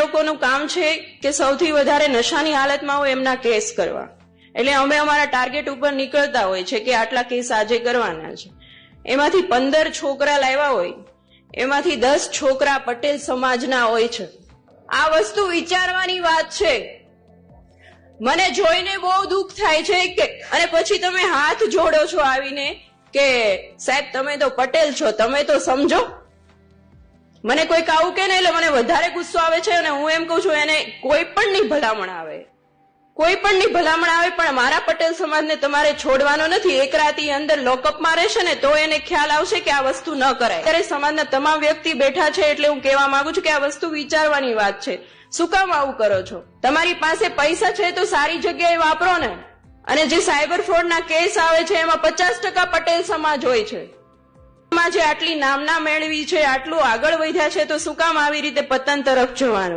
લોકોનું કામ છે કે સૌથી વધારે નશાની હાલતમાં હોય એમના કેસ કરવા. એટલે અમે અમારા ટાર્ગેટ ઉપર નીકળતા હોય છે કે આટલા કેસ આજે કરવાના છે. એમાંથી પંદર છોકરા લાવ્યા હોય, એમાંથી દસ છોકરા પટેલ સમાજના હોય છે. આ વસ્તુ વિચારવાની વાત છે. મને જોઈને બહુ દુઃખ થાય છે કે, અને પછી તમે હાથ જોડો છો આવીને કે સાહેબ તમે તો પટેલ છો, તમે તો સમજો. મને કોઈક આવું કે ને એટલે મને વધારે ગુસ્સો આવે છે અને હું એમ કહું છું એને કોઈ પણ ની ભલામણ આવે. કોઈ પણ ની ભલામણ આવે, પણ મારા પટેલ સમાજને તમારે છોડવાનો નથી. એક રાતી અંદર લોકઅપમાં રહેશે ને તો એને ખ્યાલ આવશે કે આ વસ્તુ ન કરાય. ત્યારે સમાજના તમામ વ્યક્તિ બેઠા છે એટલે હું કહેવા માંગુ છું કે આ વસ્તુ વિચારવાની વાત છે. શું કામ આવું કરો છો? તમારી પાસે પૈસા છે તો સારી જગ્યાએ વાપરો ને. અને જે સાયબર ફ્રોડના કેસ આવે છે, એમાં પચાસ ટકા પટેલ સમાજ હોય છે. સમાજે આટલી નામના મેળવી છે, આટલું આગળ વધ્યા છે, તો શું કામ આવી રીતે પતન તરફ જવાનું?